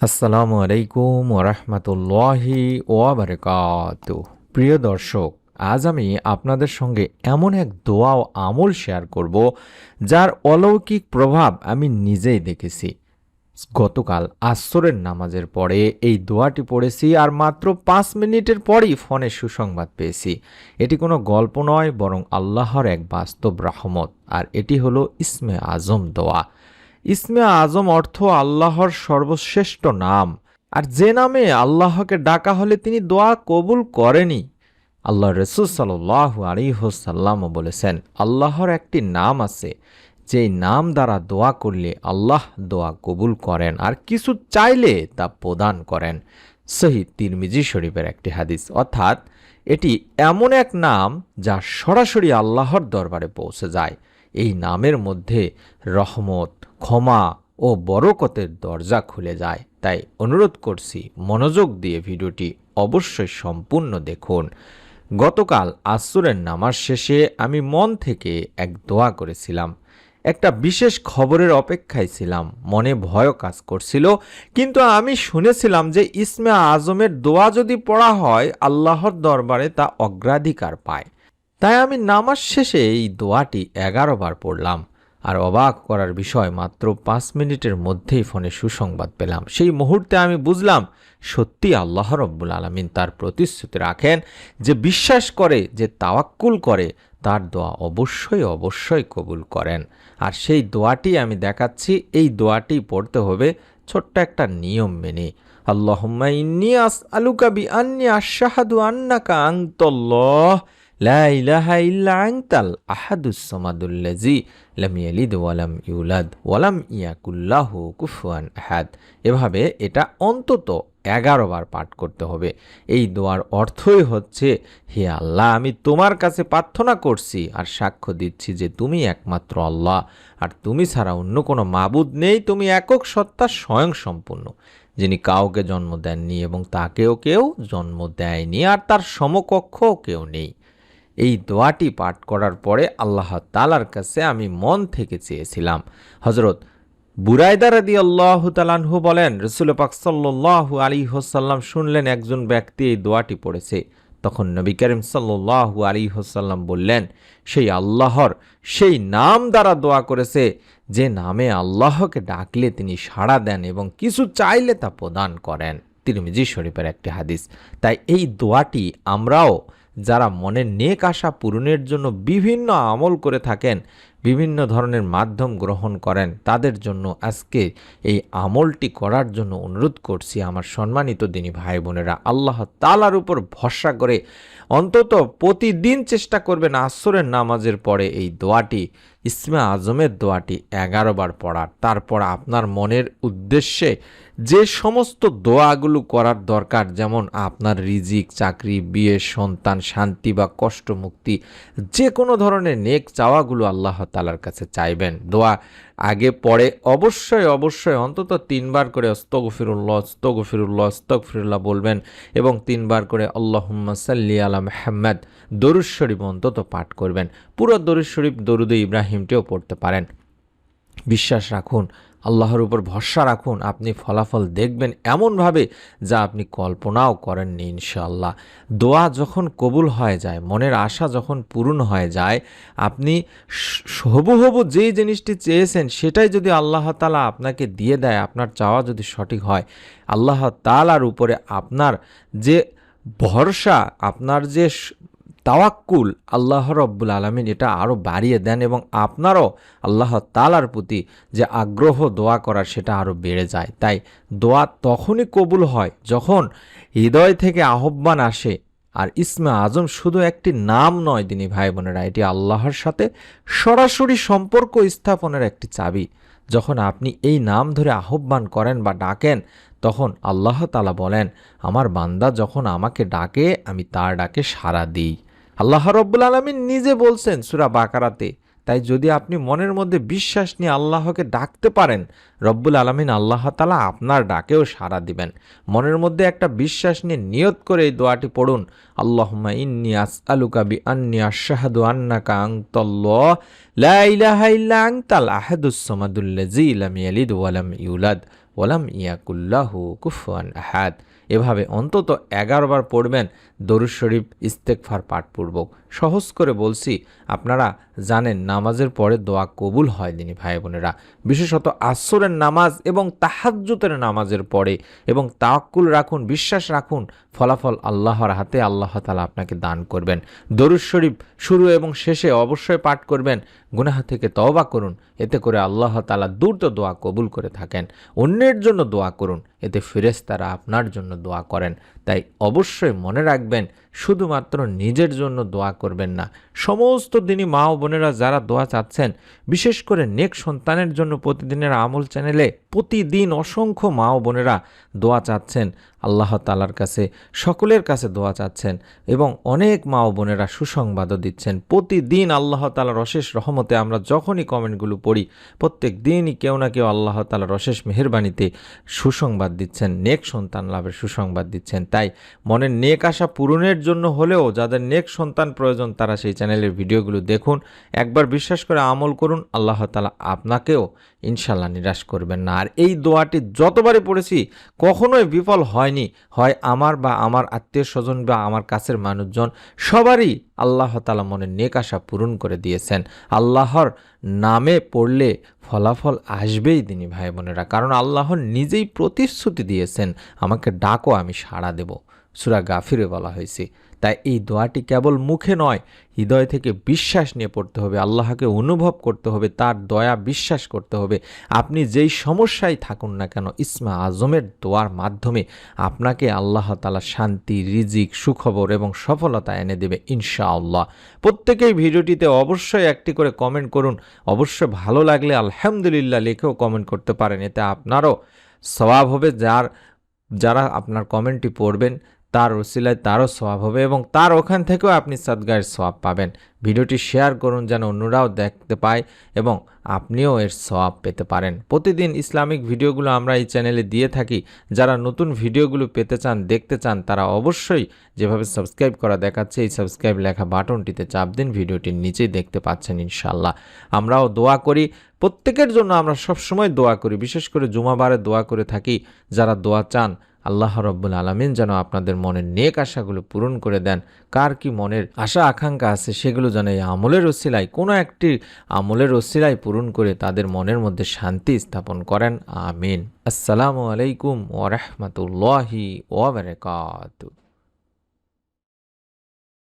আসসালামু আলাইকুম ওরহমতুল্লাহি ওয়াবারকাত। প্রিয় দর্শক, আজ আমি আপনাদের সঙ্গে এমন এক দোয়া ও আমল শেয়ার করব, যার অলৌকিক প্রভাব আমি নিজেই দেখেছি। গতকাল আসরের নামাজের পরে এই দোয়াটি পড়েছি আর মাত্র পাঁচ মিনিটের পরই ফোনে সুসংবাদ পেয়েছি। এটি কোনো গল্প নয়, বরং আল্লাহর এক বাস্তব রহমত, আর এটি হলো ইসমে আজম দোয়া। ইসমে আজম অর্থ আল্লাহর সর্বশ্রেষ্ঠ নাম। আর যে নামে আল্লাহকে ডাকা হলে তিনি দোয়া কবুল করেনি। আল্লাহ রসুল সাল্লাহ আলিহসাল্লামও বলেছেন, আল্লাহর একটি নাম আছে, যেই নাম দ্বারা দোয়া করলে আল্লাহ দোয়া কবুল করেন আর কিছু চাইলে তা প্রদান করেন। সহি তিরমিজি শরীফের একটি হাদিস। অর্থাৎ, এটি এমন এক নাম যা সরাসরি আল্লাহর দরবারে পৌঁছে যায়। এই নামের মধ্যে রহমত ক্ষমা ও বরকতের দরজা খুলে যায়। তাই অনুরোধ করছি, মনোযোগ দিয়ে ভিডিওটি অবশ্যই সম্পূর্ণ দেখুন। গতকাল আসুরের নামাজ শেষে আমি মন থেকে এক দোয়া করেছিলাম। একটা বিশেষ খবরের অপেক্ষায় ছিলাম। মনে ভয়ও কাজ করছিল, কিন্তু আমি শুনেছিলাম যে ইসমে আজমের দোয়া যদি পড়া হয়, আল্লাহর দরবারে তা অগ্রাধিকার পায়। তাই আমি নামাজ শেষে এই দোয়াটি এগারো বার পড়লাম। আর অবাক করার বিষয় মাত্র পাঁচ মিনিটের মধ্যেই ফোনে সুসংবাদ পেলাম। সেই মুহূর্তে আমি বুঝলাম সত্যি আল্লাহ রব্বুল আলমিন তার প্রতিশ্রুতি রাখেন যে বিশ্বাস করে, যে তাওয়াক্কুল করে, তার দোয়া অবশ্যই অবশ্যই কবুল করেন। আর সেই দোয়াটি আমি দেখাচ্ছি, এই দোয়াটি পড়তে হবে ছোট্ট একটা নিয়ম মেনে। আল্লাহুম্মা ইন্নি আস আলুকা বি আন্নি আশাহাদু আন্নাকা আংতল্লাহ ওয়ালাম ইউলাদ ওয়ালাম এভাবে এটা অন্তত এগারো বার পাঠ করতে হবে। এই দোয়ার অর্থই হচ্ছে, হে আল্লাহ, আমি তোমার কাছে প্রার্থনা করছি আর সাক্ষ্য দিচ্ছি যে তুমি একমাত্র আল্লাহ। আর তুমি ছাড়া অন্য কোনো মাবুদ নেই, তুমি একক সত্তা স্বয়ং সম্পূর্ণ। যিনি কাউকে জন্ম দেননি এবং তাকেও কেউ জন্ম দেয়নি, আর তার সমকক্ষও কেউ নেই। এই দোয়াটি পাঠ করার পরে আল্লাহ তালার কাছে আমি মন থেকে চেয়েছিলাম। হজরত বুরাইদা রাদি আল্লাহ তালানহু বলেন, রসুল পাক সাল্লাহ আলী হোসাল্লাম শুনলেন একজন ব্যক্তি এই দোয়াটি পড়েছে। তখন নবী করিম সাল্লাহ আলী হোসাল্লাম বললেন, সেই আল্লাহর সেই নাম দ্বারা দোয়া করেছে, যে নামে আল্লাহকে ডাকলে তিনি সাড়া দেন এবং কিছু চাইলে তা প্রদান করেন। তিরমিজি শরীফের একটি হাদিস। তাই এই দোয়াটি আমরাও যারা মনে নেক আশা পূরণের জন্য বিভিন্ন আমল করে থাকেন, বিভিন্ন ধরনের মাধ্যম গ্রহণ করেন, তাদের জন্য আজকে এই আমলটি করার জন্য অনুরোধ করছি আমার সম্মানিত দিনী ভাই বোনেরা। আল্লাহ তালার উপর ভরসা করে অন্তত প্রতিদিন চেষ্টা করবেন আসরের নামাজের পরে এই দোয়াটি ইসমে আজমের দোয়াটি এগারো বার পড়ার। তারপর আপনার মনের উদ্দেশ্যে যে সমস্ত দোয়াগুলো করার দরকার, যেমন আপনার রিজিক, চাকরি, বিয়ে, সন্তান, শান্তি বা কষ্ট মুক্তি যে কোনো ধরনের নেক চাওয়াগুলো আল্লাহ তালার কাছে চাইবেন। দোয়া আগে পরে অবশ্যই অবশ্যই অন্তত তিনবার করে অস্তগফিরুল্লাহ অস্তগফিরুল্লাহ অস্তগফিরুল্লাহ বলবেন এবং তিনবার করে আল্লাহুম্মা সাল্লি আলা মেহাম্মদ দরুদ শরীফ অন্তত পাঠ করবেন। পুরো দরুদ শরীফ দরুদে ইব্রাহিমটিও পড়তে পারেন। বিশ্বাস রাখুন, আল্লাহর উপর ভরসা রাখুন, আপনি ফলাফল দেখবেন এমনভাবে যা আপনি কল্পনাও করেননি ইনশাল্লাহ দোয়া যখন কবুল হয়ে যায়, মনের আশা যখন পূরণ হয়ে যায়, আপনি হবু হবু যেই জিনিসটি চেয়েছেন সেটাই যদি আল্লাহ তালা আপনাকে দিয়ে দেয়, আপনার চাওয়া যদি সঠিক হয়, আল্লাহ তালার উপরে আপনার যে ভরসা, আপনার যে তাওয়াক্কুল আল্লাহ রব্বুল আলমিন এটা আরও বাড়িয়ে দেন এবং আপনারও আল্লাহ তালার প্রতি যে আগ্রহ দোয়া করার সেটা আরও বেড়ে যায়। তাই দোয়া তখনই কবুল হয় যখন হৃদয় থেকে আহ্বান আসে আর ইসমা আজম শুধু একটি নাম নয় দিনী ভাই বোনেরা এটি আল্লাহর সাথে সরাসরি সম্পর্ক স্থাপনের একটি চাবি। যখন আপনি এই নাম ধরে আহ্বান করেন বা ডাকেন, তখন আল্লাহ তালা বলেন, আমার বান্দা যখন আমাকে ডাকে, আমি তার ডাকে সাড়া দিই। আল্লাহ রব্বুল আলমিন নিজে বলছেন সুরা বাকারাতে, তাই যদি আপনি মনের মধ্যে বিশ্বাস নিয়ে আল্লাহকে ডাকতে পারেন, রব্বুল আলমিন আল্লাহ তালা আপনার ডাকেও সাড়া দিবেন। মনের মধ্যে একটা বিশ্বাস নিয়ে নিয়ত করে এই দোয়াটি পড়ুন। আল্লাহমা ইন্নি আস আলুকা বি আন্নি আশাহাদু আন্নাকা আংতাল ওয়ালাম ইউলাদ ওলাম ইয়াকুল্লাহু কুফুয়ান আহাদ। এভাবে অন্তত এগারোবার পড়বেন দরুদ শরীফ ইস্তেকফার পাঠপূর্বক। সহজ করে বলছি, আপনারা জানেন নামাজের পরে দোয়া কবুল হয় দিনী ভাই বোনেরা বিশেষত আসরের নামাজ এবং তাহাজ্জুতের নামাজের পরে এবং তাওয়াক্কুল রাখুন, বিশ্বাস রাখুন, ফলাফল আল্লাহর হাতে আল্লাহ তালা আপনাকে দান করবেন। দরুদ শরীফ শুরু এবং শেষে অবশ্যই পাঠ করবেন, গুনাহ থেকে তওবা করুন, এতে করে আল্লাহ তালা দ্রুত দোয়া কবুল করে থাকেন। অন্যের জন্য দোয়া করুন, এতে ফেরেশতারা আপনার জন্য দোয়া করেন। তাই অবশ্যই মনে রাখবেন রাখবেন শুধুমাত্র নিজের জন্য দোয়া করবেন না। সমস্ত দিনই মা ও বোনেরা যারা দোয়া চাচ্ছেন, বিশেষ করে নেক সন্তানের জন্য প্রতিদিনের আমল চ্যানেলে প্রতিদিন অসংখ্য মা ও বোনেরা দোয়া চাচ্ছেন। আল্লাহ তালার কাছে, সকলের কাছে দোয়া চাচ্ছেন এবং অনেক মা ও বোনেরা সুসংবাদও দিচ্ছেন। প্রতিদিন আল্লাহ তালার অশেষ রহমতে আমরা যখনই কমেন্টগুলো পড়ি, প্রত্যেক দিনই কেউ না কেউ আল্লাহ তালার অশেষ মেহরবানিতে সুসংবাদ দিচ্ছেন, নেক সন্তান লাভের সুসংবাদ দিচ্ছেন। তাই মনের নেক আশা পূরণের জন্য হলেও যাদের নেক সন্তান প্রয়োজন, তারা সেই চ্যানেলের ভিডিওগুলো দেখুন। একবার বিশ্বাস করে আমল করুন, আল্লাহ তালা আপনাকেও ইনশাল্লাহ নিরাশ করবেন না। আর এই দোয়াটি যতবারই পড়েছি, কখনোই বিফল হয়নি। হয় আমার বা আমার আত্মীয় স্বজন বা আমার কাছের মানুষজন, সবারই আল্লাহ তালা মনের নেক আশা পূরণ করে দিয়েছেন। আল্লাহর নামে পড়লে ফলাফল আসবেই তিনি ভাই বোনেরা। কারণ আল্লাহর নিজেই প্রতিশ্রুতি দিয়েছেন, আমাকে ডাকো, আমি সাড়া দেব। সুরা গাফিরে বলা হয়েছে। তাই এই দোয়াটি কেবল মুখে নয়, হৃদয় থেকে বিশ্বাস নিয়ে পড়তে হবে, আল্লাহকে অনুভব করতে হবে, তার দয়া বিশ্বাস করতে হবে। আপনি যেই সমস্যায় থাকুন না কেন, ইসমা আজমের দোয়ার মাধ্যমে আপনাকে আল্লাহ তালা শান্তি, রিজিক, সুখবর এবং সফলতা এনে দেবে ইনশাআল্লাহ। প্রত্যেকেই ভিডিওটিতে অবশ্যই একটি করে কমেন্ট করুন। অবশ্যই ভালো লাগলে আলহামদুলিল্লাহ লিখেও কমেন্ট করতে পারেন, এতে আপনারও স্বভাব হবে, যার, যারা আপনার কমেন্টটি পড়বেন তার ওসিলায় তারও সওয়াব হবে এবং তার ওখান থেকেও আপনি সদগায়ের সওয়াব পাবেন। ভিডিওটি শেয়ার করুন যেন অন্যরাও দেখতে পায় এবং আপনিও এর সওয়াব পেতে পারেন। প্রতিদিন ইসলামিক ভিডিওগুলো আমরা এই চ্যানেলে দিয়ে থাকি। যারা নতুন ভিডিওগুলো পেতে চান, দেখতে চান, তারা অবশ্যই যেভাবে সাবস্ক্রাইব করা দেখাচ্ছে, এই সাবস্ক্রাইব লেখা বাটনটিতে চাপ দিন, ভিডিওটির নিচেই দেখতে পাচ্ছেন ইনশাল্লাহ আমরাও দোয়া করি। প্রত্যেকের জন্য আমরা সবসময় দোয়া করি। বিশেষ করে জুমাবারে দোয়া করে থাকি। যারা দোয়া চান আল্লাহ রব্বুল আলমিন যেন আপনাদের মনের নেক আশাগুলো পূরণ করে দেন। কার কি মনের আশা, আকাঙ্ক্ষা আছে সেগুলো যেন এই আমলের ওসিলায়, কোনো একটি আমলের ওসিলায় পূরণ করে তাদের মনের মধ্যে শান্তি স্থাপন করেন। আমিন। আসসালামু আলাইকুম ওরহমতুল্লাহি ওবরাকাতু